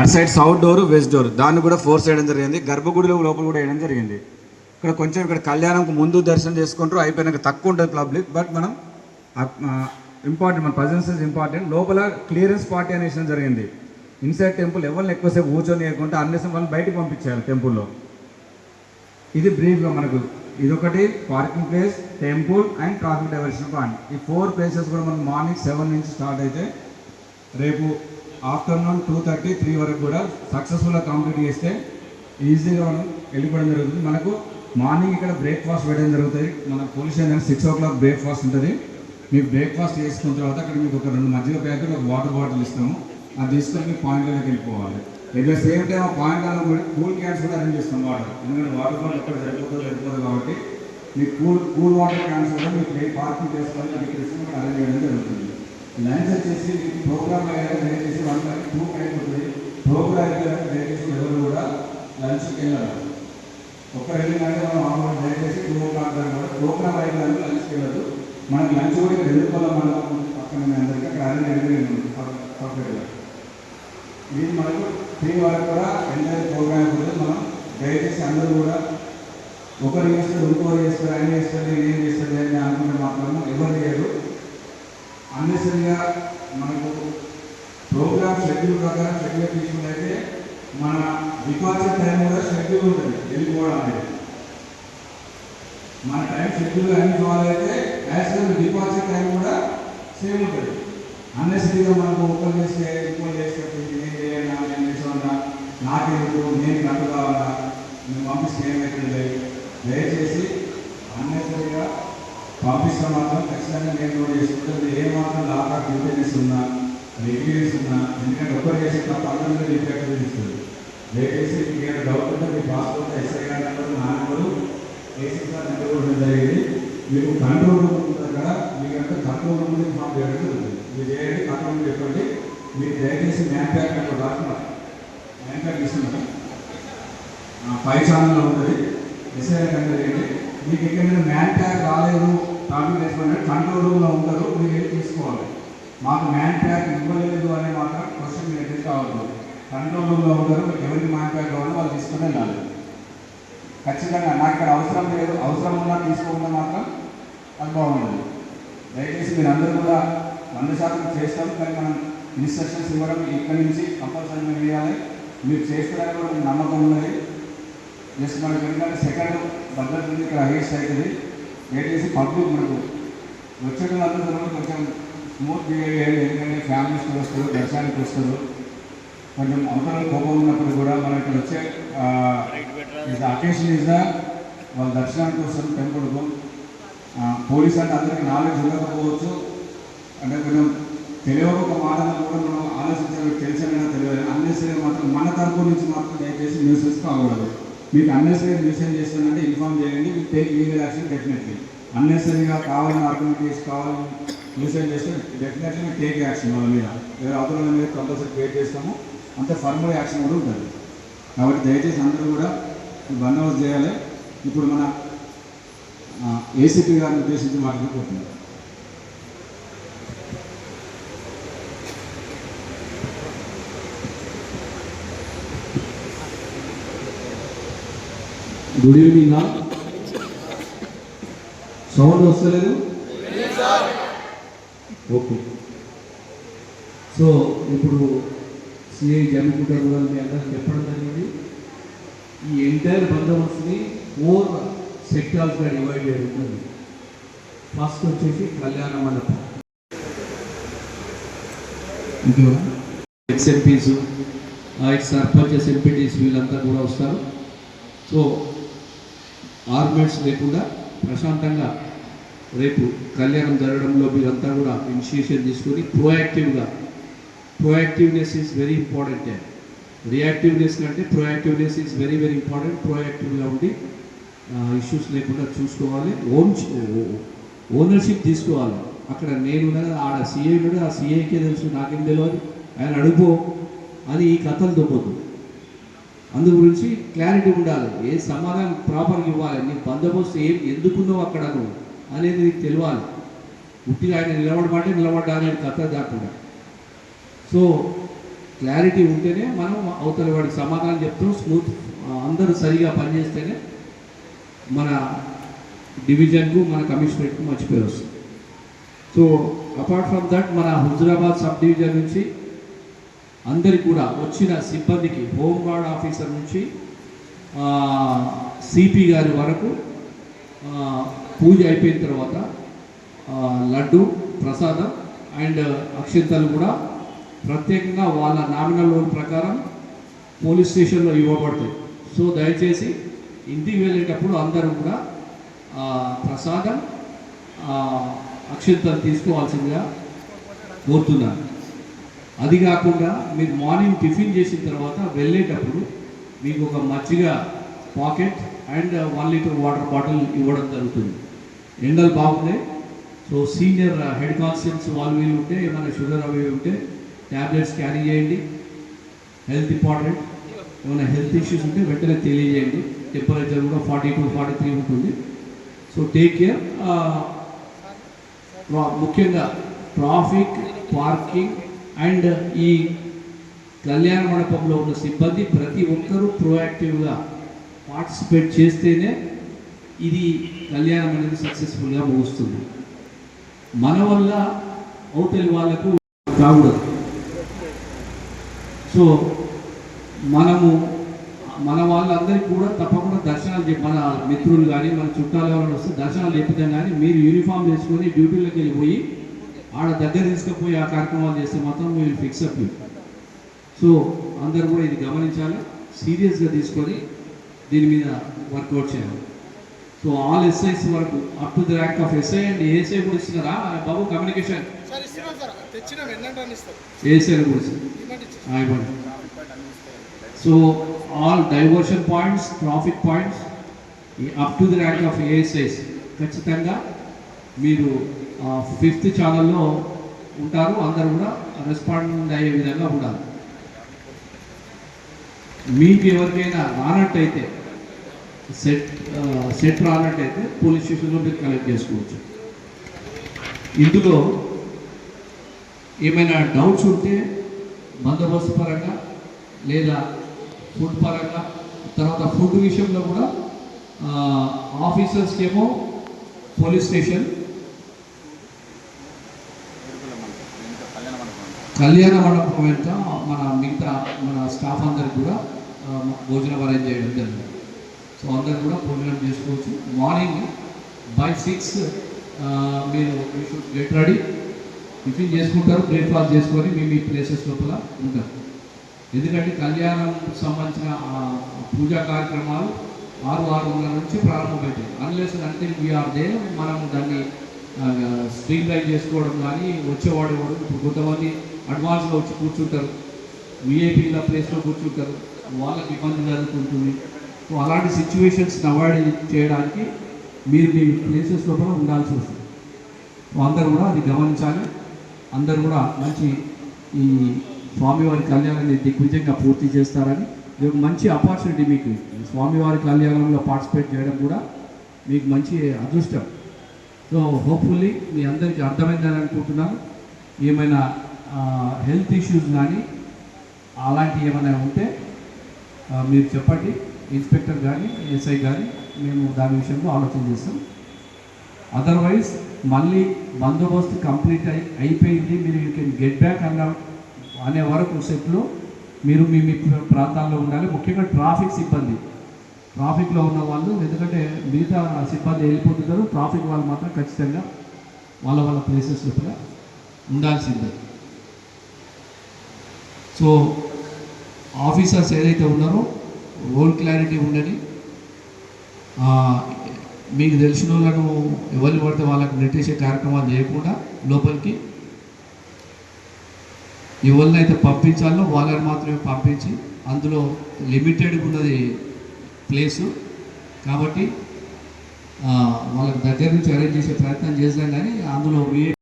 అటు side south door west door. దాన్ని కూడా ఫోర్స్ చేయడం జరిగింది. గర్భగుడిలో లోపల కూడా వేయడం జరిగింది. ఇక్కడ కొంచెం ఇక్కడ కళ్యాణంకు ముందు దర్శనం చేసుకుంటారు. అయిపోయినాక తక్కువ ఉంటుంది పబ్లిక్. బట్ మనం ఇంపార్టెంట్ మన ప్రజెన్స్ ఇస్ ఇంపార్టెంట్ లోపల క్లియరెన్స్ పార్టీ అనేసి జరిగింది. ఇన్సైడ్ టెంపుల్ ఎవరిని ఎక్కువసేపు కూర్చొని వేయకుండా అన్ని వాళ్ళని బయటకు పంపించాలి టెంపుల్లో ఇది బ్రీఫ్గా మనకు ఇదొకటి parking place temple and traffic diversion point ఈ ఫోర్ ప్లేసెస్ కూడా మనకు మార్నింగ్ సెవెన్ నుంచి స్టార్ట్ అయితే రేపు ఆఫ్టర్నూన్ టూ థర్టీ త్రీ వరకు కూడా సక్సెస్ఫుల్గా కంప్లీట్ చేస్తే ఈజీగా మనం వెళ్ళిపోవడం జరుగుతుంది. మనకు మార్నింగ్ ఇక్కడ బ్రేక్ఫాస్ట్ పెట్టడం జరుగుతుంది. మన police station six o'clock breakfast ఉంటుంది. మీకు బ్రేక్ఫాస్ట్ చేసుకున్న తర్వాత అక్కడ మీకు ఒక రెండు మధ్యలో ప్యాకెట్ ఒక వాటర్ బాటిల్ ఇస్తాము. అది తీసుకొని మీ పాయింట్లోకి వెళ్ళిపోవాలి. ఎట్ ద సేమ్ టైం ఆ పాయింట్లలో కూడా కూల్ క్యాన్స్ కూడా అరేంజ్ చేస్తాం వాటర్ ఎందుకంటే వాటర్ బాటిల్ ఎక్కడ సరిపోతుందో సరిపోతుంది కాబట్టి మీకు కూల్ కూల్ వాటర్ క్యాన్స్ కూడా మీకు పార్కింగ్ చేసుకొని మీకు అరేంజ్ చేయడం జరుగుతుంది. లంచ్ వచ్చేసి మీకు ప్రోగ్రామ్ అయ్యాక దయచేసి వన్ టూ అయిపోతుంది. ప్రోగ్రామ్ అయ్యాక దయచేసి ఎవరు కూడా లంచ్కి వెళ్ళాలి ఒక్క వెళ్ళిందంటే మనం ఆల్మోస్ట్ దయచేసి టూ ఓ క్లాక్ దాకా కూడా ప్రోగ్రామ్ అయ్యేదాన్ని లంచ్కి వెళ్ళదు మనకి లంచ్ కూడా ఇక్కడ ఎదుర్కొల్ల మనం పక్కన అందరికీ అక్కడ అన్ని అరేంజ్ సపరేట్గా ఇది మనకు ఫ్రీ వరకు కూడా ఎంజాయ్ ప్రోగ్రామ్ కూడా మనం దయచేసి అందరూ కూడా ఒకరు చేస్తారు ఇంకోరు చేస్తారు ఆయన చేస్తారు నేను చేస్తారు అని అనుకుంటే మాత్రము ఎవరు చేయరు. అన్నెసరిగా మనకు ప్రోగ్రామ్ షెడ్యూల్ ప్రకారం షెడ్యూల్ తీసుకున్నైతే మన డిపార్చర్ టైం కూడా షెడ్యూల్ ఉంటుంది వెళ్ళిపోవడం అనేది. మన టైం షెడ్యూల్ అన్ని ఫాలో అయితే డిపార్చర్ టైం కూడా సేమ్ ఉంటుంది. అన్నెసరిగా మనకు ఓపెన్ చేస్తే ఓపెన్ చేస్తే నేను చేయాలి? నేను నాకు నాకెందుకు? నేను కట్టు కావాలా నేను పంపిస్తే ఏమవుతుంది దయచేసి అన్నెసరిగా పంపిస్తే మాత్రం ఖచ్చితంగా నేను కూడా చేసుకుంటే ఏ మాత్రం లాగా డ్యూటీనెస్ ఉన్నా రెగ్యులెన్స్ ఉన్నా ఎందుకంటే ఒక్కరు చేసే తప్ప అందరూ రిఫ్లెక్ట్ చేస్తుంది దయచేసి మీకు ఏమైనా డౌట్ ఉంటే మీ పాస్పోర్ట్ ఎస్ఐ గారి నెంబర్ నా నెంబరు ఏసీ సార్ నెంబర్ కూడా జరిగింది మీకు కంట్రోల్ రూమ్ ఉంటుంది కదా మీకంటే అంటే కంట్రోల్ రూమ్ ఇన్ఫార్మ్ చేయడం జరుగుతుంది మీరు చేయండి కంట్రోల్ రూమ్ చెప్పండి. మీరు దయచేసి మ్యాన్ ప్యాక్ నెంబర్ రాకుండా మ్యాన్ ప్యాక్ ఇస్తున్నారు ఫైవ్ ఛానల్లో ఉంటుంది. ఎస్ఐ నెంబర్ ఏంటి? మీకు ఎక్కడైనా మ్యాన్ ప్యాక్ రాలేదు టాపిక్ వేసుకోండి కంట్రోల్ రూమ్లో ఉంటారు. మీరు వెళ్ళి తీసుకోవాలి. మాకు మ్యాన్ ప్యాక్ ఇవ్వలేదు అనే మాత్రం క్వశ్చన్ మీరు ఎదురు కావద్దు కంట్రోల్ రూమ్లో ఉంటారు. ఎవరికి మ్యాన్ ప్యాక్ కావాలో వాళ్ళు తీసుకుని వెళ్ళాలి. ఖచ్చితంగా నాకు ఇక్కడ అవసరం లేదు. అవసరం ఉన్నా తీసుకోకుండా మాత్రం అది బాగుండదు. దయచేసి మీరు అందరూ కూడా వంద శాతం చేస్తాం. కానీ మనం ఇన్స్ట్రక్షన్స్ ఇవ్వడం ఇక్కడి నుంచి కంపల్సరీ మేము వేయాలి మీరు చేస్తారని కూడా నమ్మకం ఉన్నది. జస్ట్ మనకి ఎందుకంటే సెకండ్ భద్రత ఇక్కడ హైయెస్ట్ అవుతుంది. దయచేసి పబ్లిక్ మనకు వచ్చేటందరూ కొంచెం స్మూత్ బిహేవ్ చేయాలి ఎందుకంటే ఫ్యామిలీస్ వస్తారు దర్శనానికి వస్తారు. కొంచెం అవతల కోపం ఉన్నప్పుడు కూడా మనం ఇక్కడ వచ్చే అకేషన్ ఇస్ వాళ్ళ దర్శనానికి వస్తారు టెంపుల్కు పోలీస్ అంటే అందరికీ నాలెడ్జ్ ఉండకపోవచ్చు. అంటే కొంచెం తెలియక ఒక మాటలను కూడా మనం ఆలోచించడం తెలిసిన తెలియదు. అన్నెసరీ మాత్రం మన తరపు నుంచి మాత్రం దయచేసి న్యూస్ తీసుకోకూడదు మీకు అన్నెసరీ మెసేజ్ చేస్తానంటే ఇన్ఫార్మ్ చేయండి మీకు టేక్ లీగల్ యాక్షన్ డెఫినెట్లీ అన్నెసరీగా కావాలని ఆర్గ్యుమెంట్ చేసి కావాలని మెసేజ్ చేస్తే డెఫినెట్లీ మీకు టేక్ యాక్షన్ వాళ్ళ మీద. వేరే అవతల మీద కంపల్సరీ క్రియేట్ చేస్తాము అంటే ఫర్మల్ యాక్షన్ కూడా ఉంటుంది. కాబట్టి దయచేసి అందరూ కూడా బందోబస్తు చేయాలి. ఇప్పుడు మన ఏసీపీ గారిని ఉద్దేశించి మాట్లాడుకుంటున్నారు గుడ్ ఈవినింగ్ నా సౌండ్ వస్తలేదు? ఓకే. సో ఇప్పుడు సిఐ జమ్మికుంటారు కూడా మీ అందరికి చెప్పడం జరిగింది. ఈ ఎంటైర్ బందోబస్తుని ఫోర్ సెక్టార్స్గా డివైడ్ చేయడం ఫస్ట్ వచ్చేసి కళ్యాణ మండపం. ఇంకో ఎక్స్ఎంపీస్ ఎక్స్ సర్పంచెస్ ఎంపీటీస్ వీళ్ళంతా కూడా వస్తారు. సో ఆర్గ్యుమెంట్స్ లేకుండా ప్రశాంతంగా రేపు కళ్యాణం జరగడంలో మీరంతా కూడా ఇనిషియేషన్ తీసుకొని ప్రోయాక్టివ్గా proactiveness is very important reactiveness కంటే proactiveness is very very important ప్రోయాక్టివ్గా ఉండి ఇష్యూస్ లేకుండా చూసుకోవాలి. ఓన్ ఓనర్షిప్ తీసుకోవాలి. అక్కడ నేను ఆడ సీఐ ఉన్నాడు ఆ సీఐకే తెలుసు నాకేం తెలియదు ఆయన అడుగు అని ఈ కథలు దొబ్బొద్దు అందు గురించి క్లారిటీ ఉండాలి. ఏ సమాధానం ప్రాపర్గా ఇవ్వాలి? నీ బందోబస్తు ఏం ఎందుకున్నావు అక్కడ నువ్వు? అనేది నీకు తెలియాలి. ఉట్టిగా ఆయన నిలబడమంటే నిలబడ్డా అనేది కథ దాకుండా సో క్లారిటీ ఉంటేనే మనం అవతల వాడికి సమాధానం చెప్తాం స్మూత్ అందరూ సరిగా పనిచేస్తేనే మన డివిజన్కు మన కమిషనరేట్కు మంచి పేరు వస్తుంది. సో అపార్ట్ ఫ్రమ్ దట్ మన హుజురాబాద్ సబ్ డివిజన్ నుంచి అందరికి కూడా వచ్చిన సిబ్బందికి హోంగార్డ్ ఆఫీసర్ నుంచి సిపి గారి వరకు పూజ అయిపోయిన తర్వాత లడ్డు ప్రసాదం అండ్ అక్షంతలు కూడా ప్రత్యేకంగా వాళ్ళ నామినల్ లోన్ ప్రకారం పోలీస్ స్టేషన్లో ఇవ్వబడతాయి. సో దయచేసి ఇంటికి వెళ్ళేటప్పుడు అందరూ కూడా ప్రసాదం ఆ, అక్షంతలు తీసుకోవాల్సిందిగా కోరుతున్నాను. అది కాకుండా మీరు మార్నింగ్ టిఫిన్ చేసిన తర్వాత వెళ్ళేటప్పుడు మీకు ఒక మజ్జిగ packet and one litre water bottle ఇవ్వడం జరుగుతుంది. ఎండలు బాగున్నాయి. సో సీనియర్ హెడ్ కాన్స్టెన్స్ వాళ్ళు వీళ్ళు ఉంటే ఏమైనా షుగర్ అవి ఉంటే ట్యాబ్లెట్స్ క్యారీ చేయండి. Health important. ఏమైనా హెల్త్ ఇష్యూస్ ఉంటే వెంటనే తెలియజేయండి. టెంపరేచర్ కూడా ఫార్టీ టూ ఫార్టీ త్రీ ఉంటుంది. సో టేక్ కేర్ ముఖ్యంగా ట్రాఫిక్ పార్కింగ్ అండ్ ఈ కళ్యాణ మండపంలో ఉన్న సిబ్బంది ప్రతి ఒక్కరూ ప్రోయాక్టివ్గా పార్టిసిపేట్ చేస్తేనే ఇది కళ్యాణం అనేది సక్సెస్ఫుల్గా ముగుస్తుంది. మన వల్ల అవతలి వాళ్ళకు కాకూడదు. సో మనము మన వాళ్ళందరికీ కూడా తప్పకుండా దర్శనాలు చెప్పి మన మిత్రులు కానీ మన చుట్టాలు ఎవరైనా వస్తే దర్శనాలు చెప్పిద్దాం కానీ మీరు యూనిఫామ్ వేసుకొని డ్యూటీలోకి వెళ్ళిపోయి ఆడ దగ్గర తీసుకుపోయి ఆ కార్యక్రమాలు చేస్తే మాత్రం మీరు ఫిక్స్ అప్ సో అందరూ కూడా ఇది గమనించాలి. సీరియస్గా తీసుకొని దీని మీద వర్కౌట్ చేయాలి. సో ఆల్ ఎస్ఐస్ వరకు up to the rank of SI and ASI కూడా ఇస్తున్నారా? బాబు కమ్యూనికేషన్ ఏఎస్ఐ కూడా ఇవ్వండి. So all diversion points traffic points up to the rank of ASIs ఖచ్చితంగా మీరు ఫిఫ్త్ ఛానల్లో ఉంటారు. అందరు కూడా రెస్పాండ్ అయ్యే విధంగా ఉండాలి. మీకు ఎవరికైనా రానట్టయితే సెట్ సెట్ రానట్టయితే పోలీస్ స్టేషన్లో మీరు కలెక్ట్ చేసుకోవచ్చు. ఇందులో ఏమైనా డౌట్స్ ఉంటే బందోబస్తు పరంగా లేదా ఫుడ్ పరంగా తర్వాత ఫుడ్ విషయంలో కూడా ఆఫీసర్స్కి ఏమో పోలీస్ స్టేషన్ కళ్యాణ మండపం వెంట మన మిగతా మన స్టాఫ్ అందరికి కూడా భోజనం అరేంజ్ చేయడం జరిగింది. సో అందరు కూడా భోజనం చేసుకోవచ్చు. మార్నింగ్ బై సిక్స్ మీరు షుడ్ గెట్ రెడీ. టిఫిన్ చేసుకుంటారు బ్రేక్ఫాస్ట్ చేసుకొని మీ మీ ప్లేసెస్ లోపల ఉంటారు. ఎందుకంటే కళ్యాణం సంబంధించిన పూజా కార్యక్రమాలు ఆరు ఆరున్నర నుంచి ప్రారంభమవుతాయి. అన్లెస్ అంటే వీఆర్ దే మనం దాన్ని స్ట్రీమ్ లైన్ చేసుకోవడం కానీ వచ్చేవాడు ఇప్పుడు కొంతమంది అడ్వాన్స్గా వచ్చి కూర్చుంటారు. విఐపీల ప్లేస్లో కూర్చుంటారు. వాళ్ళకి ఇబ్బంది జరుగుతుంటుంది. సో అలాంటి సిచ్యువేషన్స్ని అవాయిడ్ చేయడానికి మీరు మీ ప్లేసెస్ లోపల ఉండాల్సి వస్తుంది. సో అందరూ కూడా అది గమనించాలి. అందరూ కూడా మంచి ఈ స్వామివారి కళ్యాణాన్ని దిగ్విజయంగా పూర్తి చేస్తారని ఇది ఒక మంచి ఆపర్చునిటీ మీకు. స్వామివారి కళ్యాణంలో పార్టిసిపేట్ చేయడం కూడా మీకు మంచి అదృష్టం. సో హోప్ఫుల్లీ మీ అందరికీ అర్థమైందని అనుకుంటున్నాను. ఏమైనా హెల్త్ ఇష్యూస్ కానీ అలాంటివి ఏమైనా ఉంటే మీరు చెప్పండి. ఇన్స్పెక్టర్ కానీ ఎస్ఐ కానీ మేము దాని విషయంలో ఆలోచన చేస్తాం. అదర్వైజ్ మళ్ళీ బందోబస్తు కంప్లీట్ అయి అయిపోయింది. మీరు యూ కెన్ గెట్ బ్యాక్ అన్న అనే వరకు సెట్లో మీరు మీ మీ ప్రాంతాల్లో ఉండాలి. ముఖ్యంగా ట్రాఫిక్ సిబ్బంది. ట్రాఫిక్లో ఉన్న వాళ్ళు ఎందుకంటే మిగతా సిబ్బంది వెళ్ళిపోతున్నారు ట్రాఫిక్ వాళ్ళు మాత్రం ఖచ్చితంగా వాళ్ళ వాళ్ళ ప్లేసెస్ లోపల ఉండాల్సిందే. సో ఆఫీసర్స్ ఏదైతే ఉన్నారో రోల్ క్లారిటీ ఉండని మీకు తెలిసిన వాళ్ళను ఎవరిని పడితే వాళ్ళకి నెట్టేసే కార్యక్రమాలు చేయకుండా లోపలికి ఎవరినైతే పంపించాలో వాళ్ళని మాత్రమే పంపించి అందులో లిమిటెడ్ ఉన్నది ప్లేసు కాబట్టి వాళ్ళకి దగ్గర నుంచి అరేంజ్ చేసే ప్రయత్నం చేసాం కానీ అందులో